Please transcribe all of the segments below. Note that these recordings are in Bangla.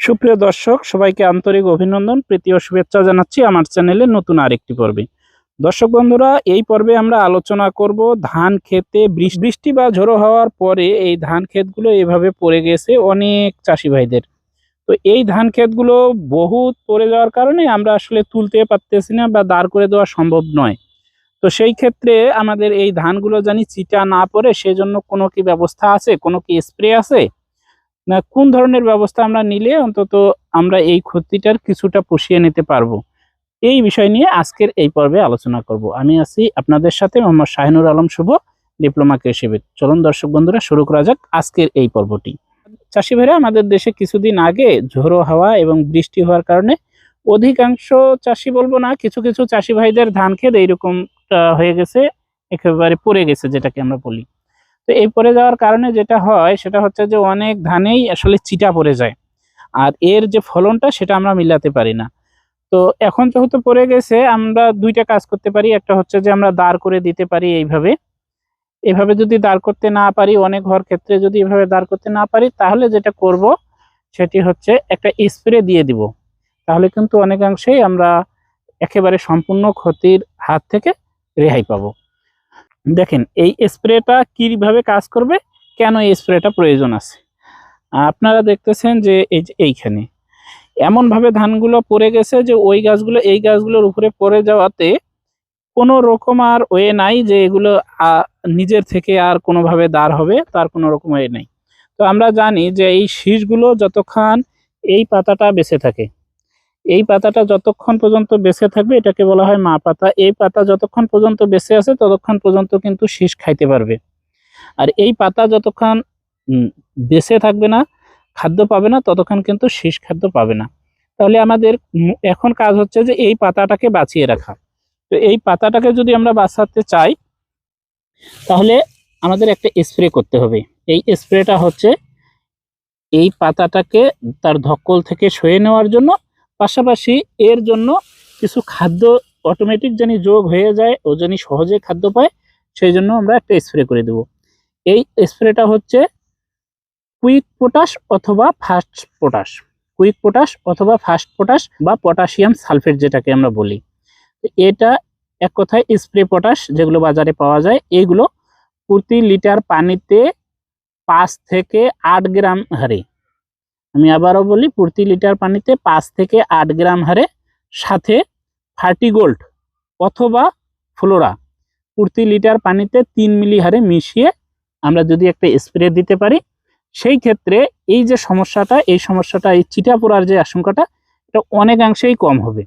সুপ্রিয় দর্শক, সবাইকে আন্তরিক অভিনন্দন, প্রীতি ও শুভেচ্ছা জানাচ্ছি আমার চ্যানেলে নতুন আরেকটি পর্বে। দর্শক বন্ধুরা, এই পর্বে আমরা আলোচনা করব ধান খেতে বৃষ- বৃষ্টি বা ঝোড়ো হওয়ার পরে এই ধান ক্ষেতগুলো এভাবে পড়ে গেছে অনেক চাষি ভাইদের। তো এই ধান ক্ষেতগুলো বহুত পড়ে যাওয়ার কারণে আমরা আসলে তুলতে পারতেছি না বা দাঁড় করে দেওয়া সম্ভব নয়। তো সেই ক্ষেত্রে আমাদের এই ধানগুলো জানি চিটা না পড়ে সেজন্য কোনো কি ব্যবস্থা আছে? কোনো কি স্প্রে আছে? না, কোন ধরনের ব্যবস্থা আমরা নিলে অন্তত আমরা এই ক্ষতিটার কিছুটা পুষিয়ে নিতে পারব? এই বিষয় নিয়ে আজকের এই পর্বে আলোচনা করব। আমি আছি আপনাদের সাথে মোহাম্মদ শাহিনুর আলম শুভ, ডিপ্লোমা কৃষিবিদ চলুন দর্শক বন্ধুরা, শুরু করা যাক আজকের এই পর্বটি। চাষি ভাইরা, আমাদের দেশে কিছুদিন আগে ঝোড়ো হাওয়া এবং বৃষ্টি হওয়ার কারণে অধিকাংশ চাষি বলব না, কিছু কিছু চাষি ভাইদের ধান ক্ষেত এইরকমটা হয়ে গেছে, একেবারে পড়ে গেছে যেটাকে আমরা বলি। তো এই পড়ে যাওয়ার কারণে যেটা হয়, সেটা হচ্ছে যে অনেক ধানেই আসলে চিটা পড়ে যায়। আর এর যে ফলনটা, সেটা আমরা মিলাতে পারি না। তো এখন যেহেতু পড়ে গেছে, আমরা দুইটা কাজ করতে পারি। একটা হচ্ছে যে আমরা দাঁড় করে দিতে পারি এইভাবে। এভাবে যদি দাঁড় করতে না পারি, অনেক ঘর ক্ষেত্রে যদি এভাবে দাঁড় করতে না পারি, তাহলে যেটা করব, সেটি হচ্ছে একটা স্প্রে দিয়ে দিব। তাহলে কিন্তু অনেকাংশেই আমরা একেবারে সম্পূর্ণ ক্ষতির হাত থেকে রেহাই পাবো। দেখেন, এই স্প্রেটা কীভাবে কাজ করবে? কেন এই স্প্রেটা প্রয়োজন আছে? আপনারা দেখতেছেন যে এই যে এইখানে, এমনভাবে ধানগুলো পড়ে গেছে যে ওই গাছগুলো এই গাছগুলোর উপরে পড়ে যাওয়াতে কোনো রকম আর ওয়ে নাই যে এগুলো নিজের থেকে আর কোনোভাবে দাঁড় হবে, তার কোনো রকম ওয়ে নেই। তো আমরা জানি যে এই শীষগুলো যতক্ষণ এই পাতাটা বেঁচে থাকে এই পাতাটা যতক্ষণ পর্যন্ত বেঁচে থাকবে, এটাকে বলা হয় মা পাতা, এই পাতা যতক্ষণ পর্যন্ত বেঁচে আছে, ততক্ষণ পর্যন্ত কিন্তু শীষ খাইতে পারবে। আর এই পাতা যতক্ষণ বেঁচে থাকবে না, খাদ্য পাবে না, ততক্ষণ কিন্তু শীষ খাদ্য পাবে না। তাহলে আমাদের এখন কাজ হচ্ছে যে এই পাতাটাকে বাঁচিয়ে রাখা। তো এই পাতাটাকে যদি আমরা বাঁচাতে চাই, তাহলে আমাদের একটা স্প্রে করতে হবে। এই স্প্রেটা হচ্ছে, এই পাতাটাকে তার ধক্কল থেকে সয়ে নেওয়ার জন্য পাশাপাশি এর জন্য কিছু খাদ্য অটোমেটিক জানি যোগ হয়ে যায় ও জানি সহজে খাদ্য পায়, সেই জন্য আমরা একটা স্প্রে করে দেব। এই স্প্রেটা হচ্ছে কুইক পটাশ অথবা ফাস্ট পটাশ কুইক পটাশ অথবা ফাস্ট পটাশ বা পটাশিয়াম সালফেট যেটাকে আমরা বলি। এটা এক কথায় স্প্রে পটাশ যেগুলো বাজারে পাওয়া যায় এইগুলো প্রতি লিটার পানিতে পাঁচ থেকে আট গ্রাম হারে আমি আবারও বলি, প্রতি লিটার পানিতে পাঁচ থেকে আট গ্রাম হারে সাথে ফার্টি গোল্ড অথবা ফ্লোরা প্রতি লিটার পানিতে তিন মিলি হারে মিশিয়ে আমরা যদি একটা স্প্রে দিতে পারি, সেই ক্ষেত্রে এই যে সমস্যাটা, এই সমস্যাটা, এই চিটা পড়ার যে আশঙ্কাটা, এটা অনেকাংশেই কম হবে।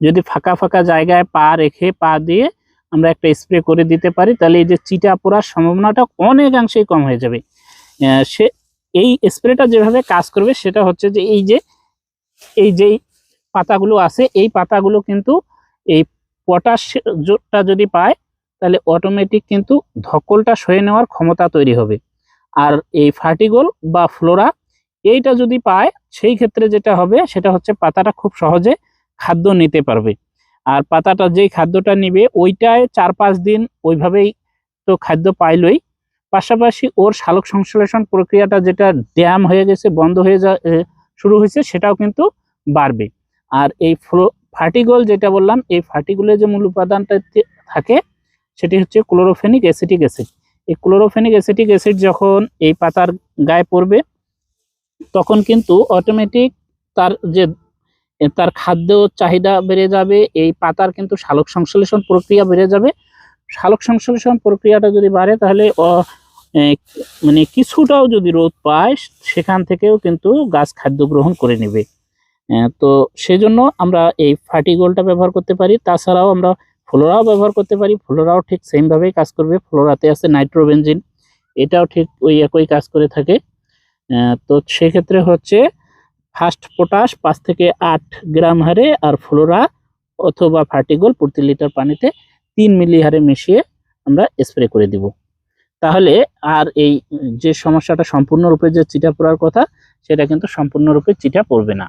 যদি ফাঁকা ফাঁকা জায়গায় পা রেখে পা দিয়ে আমরা একটা স্প্রে করে দিতে পারি, তাহলে এই যে চিটা পড়ার সম্ভাবনাটা অনেকাংশেই কম হয়ে যাবে। সে এই স্প্রেটা যেভাবে কাজ করবে, সেটা হচ্ছে যে এই যে, এই যেই পাতাগুলো আছে, এই পাতাগুলো কিন্তু এই পটাশটা যদি পায়, তাহলে অটোমেটিক কিন্তু ধকলটা সয়ে নেওয়ার ক্ষমতা তৈরি হবে। আর এই ফার্টিগোল বা ফ্লোরা এইটা যদি পায়, সেই ক্ষেত্রে যেটা হবে, সেটা হচ্ছে পাতাটা খুব সহজে খাদ্য নিতে পারবে। আর পাতাটা যেই খাদ্যটা নিবে, ওইটায় চার পাঁচ দিন ওইভাবেই তো খাদ্য পাইলই পাশাপাশি ওর সালোক সংশ্লেষণ প্রক্রিয়াটা যেটা ড্যাম হয়ে গেছে, বন্ধ হয়ে যা শুরু হয়েছে, সেটাও কিন্তু বাড়বে। আর এই ফ্লো ফার্টিগোল যেটা বললাম, এই ফার্টিগোলের যে মূল উপাদানটা থাকে, সেটি হচ্ছে ক্লোরোফেনিক অ্যাসিটিক অ্যাসিড এই ক্লোরোফেনিক অ্যাসিটিক অ্যাসিড যখন এই পাতার গায়ে পড়বে, তখন কিন্তু অটোমেটিক তার যে তার খাদ্য চাহিদা বেড়ে যাবে, এই পাতার কিন্তু সালোক সংশ্লেষণ প্রক্রিয়া বেড়ে যাবে। সালোক সংশ্লেষণ প্রক্রিয়াটা যদি বাড়ে, তাহলে মানে কিছুটাও যদি রোদ পায়, সেখান থেকেও কিন্তু গাছ খাদ্য গ্রহণ করে নেবে। তো সেজন্য আমরা এই ফার্টিগোলটা ব্যবহার করতে পারি। তাছাড়াও আমরা ফ্লোরাও ব্যবহার করতে পারি। ফ্লোরাও ঠিক সেমভাবেই কাজ করবে। ফ্লোরাতে আছে নাইট্রোবেনজিন। এটাও ঠিক ওই একই কাজ করে থাকে। তো সেক্ষেত্রে হচ্ছে ফার্স্ট পটাশ পাঁচ থেকে আট গ্রাম হারে আর ফ্লোরা অথবা ফার্টিগোল প্রতি লিটার পানিতে তিন মিলি হারে মিশিয়ে আমরা স্প্রে করে দিব। তাহলে আর এই যে সমস্যাটা সম্পূর্ণরূপে যে চিটা পড়ার কথা, সেটা কিন্তু সম্পূর্ণরূপে চিটা পড়বে না।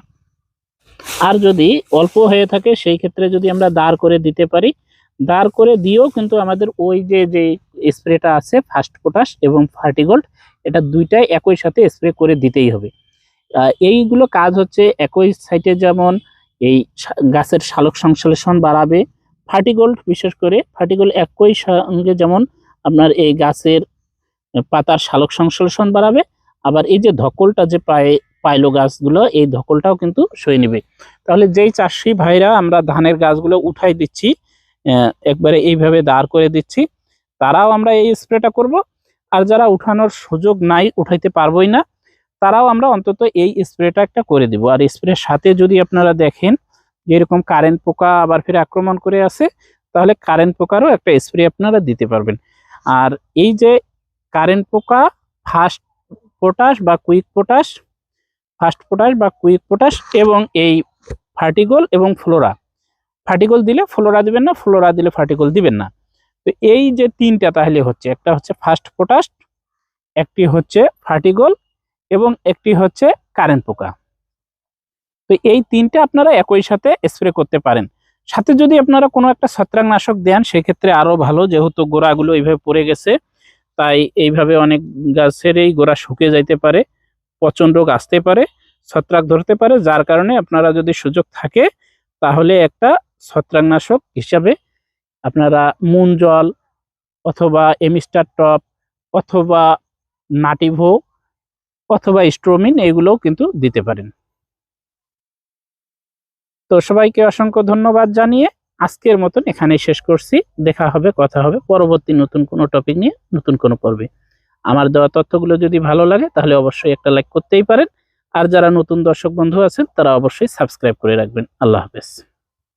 আর যদি অল্প হয়ে থাকে, সেই ক্ষেত্রে যদি আমরা দাঁড় করে দিতে পারি, দাঁড় করে দিয়েও কিন্তু আমাদের ওই যে যে স্প্রেটা আছে, ফার্স্ট পটাশ এবং ফার্টিগোল্ড এটা দুইটাই একই সাথে স্প্রে করে দিতেই হবে। এইগুলো কাজ হচ্ছে একই সাইটে যেমন এই গাছের শালক সংশ্লেষণ বাড়াবে। ফার্টিগোল্ড বিশেষ করে ফার্টিগোল্ড একই সঙ্গে যেমন আপনার এই গাছের পাতার শালক সংশ্লেষণ বাড়াবে। আবার এই যে ধকলটা যে পায়ে, পাইলো গাছগুলো, এই ধকলটাও কিন্তু সয়ে নেবে। তাহলে যেই চাষি ভাইরা আমরা ধানের গাছগুলো উঠাই দিচ্ছি একবারে এইভাবে দাঁড় করে দিচ্ছি, তারাও আমরা এই স্প্রেটা করব। আর যারা উঠানোর সুযোগ নাই, উঠাইতে পারবোই না, তারাও আমরা অন্তত এই স্প্রেটা একটা করে দিব। আর স্প্রের সাথে যদি আপনারা দেখেন যে এরকম কারেন্ট পোকা আবার ফিরে আক্রমণ করে আছে তাহলে কারেন্ট পোকারও একটা স্প্রে আপনারা দিতে পারবেন। আর এই যে কারেন্ট পোকা ফাস্ট পটাশ বা কুইক পটাশ ফাস্ট পটাশ বা কুইক পটাশ এবং এই ফার্টিগোল এবং ফ্লোরা ফার্টিগোল দিলে ফ্লোরা দিবেন না ফ্লোরা দিলে ফার্টিগোল দিবেন না। তো এই যে তিনটা তাহলে হচ্ছে, একটা হচ্ছে ফাস্ট পটাশ একটি হচ্ছে ফার্টিগোল এবং একটি হচ্ছে কারেন্ট পোকা। তো এই তিনটা আপনারা একই সাথে স্প্রে করতে পারেন। সাথে যদি আপনারা কোনো একটা ছত্রাকনাশক দেন, সেক্ষেত্রে আরও ভালো। যেহেতু গোড়াগুলো এইভাবে পড়ে গেছে, তাই এইভাবে অনেক গাছেরই গোড়া শুকিয়ে যাইতে পারে, পচন রোগ আসতে পারে, ছত্রাক ধরতে পারে। যার কারণে আপনারা যদি সুযোগ থাকে, তাহলে একটা ছত্রাকনাশক হিসাবে আপনারা মুন জল অথবা এমিস্টার টপ অথবা নাটিভো অথবা স্ট্রোমিন এগুলোও কিন্তু দিতে পারেন। তো সবাইকে অসংখ্য ধন্যবাদ জানিয়ে আজকের মতন এখানেই শেষ করছি। দেখা হবে, কথা হবে পরবর্তী নতুন কোনো টপিক নিয়ে, নতুন কোনো পর্বে। আমার দেওয়া তথ্যগুলো যদি ভালো লাগে তাহলে অবশ্যই একটা লাইক করতেই পারেন। আর যারা নতুন দর্শক বন্ধু আছেন তারা অবশ্যই সাবস্ক্রাইব করে রাখবেন। আল্লাহ হাফেজ।